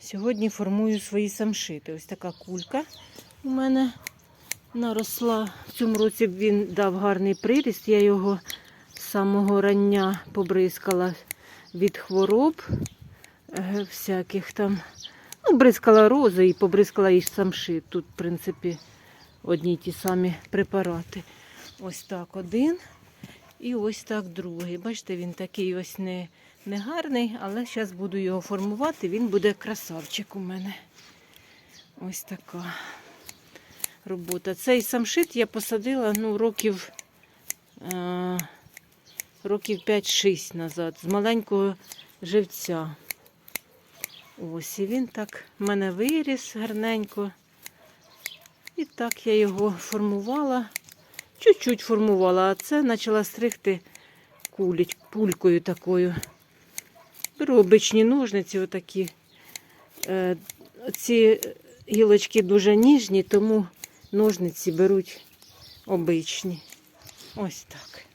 Сьогодні формую свої самшити. Ось така кулька у мене наросла. В цьому році він дав гарний приріст. Я його з самого рання побризкала від хвороб е, всяких там. Ну, бризкала рози і побризкала і самшит. Тут, в принципі, одні й ті самі препарати. Ось так один. І ось так другий. Бачите, він такий ось не, не гарний, але зараз буду його формувати. Він буде красавчик у мене. Ось така робота. Цей самшит я посадила ну, років, е, років 5-6 назад, з маленького живця. Ось і він так в мене виріс гарненько. І так я його формувала. Чуть-чуть формувала, а це почала стригти куліть, пулькою такою. Беру обичні ножниці, отакі. Е, ці гілочки дуже ніжні, тому ножниці беруть обичні. Ось так.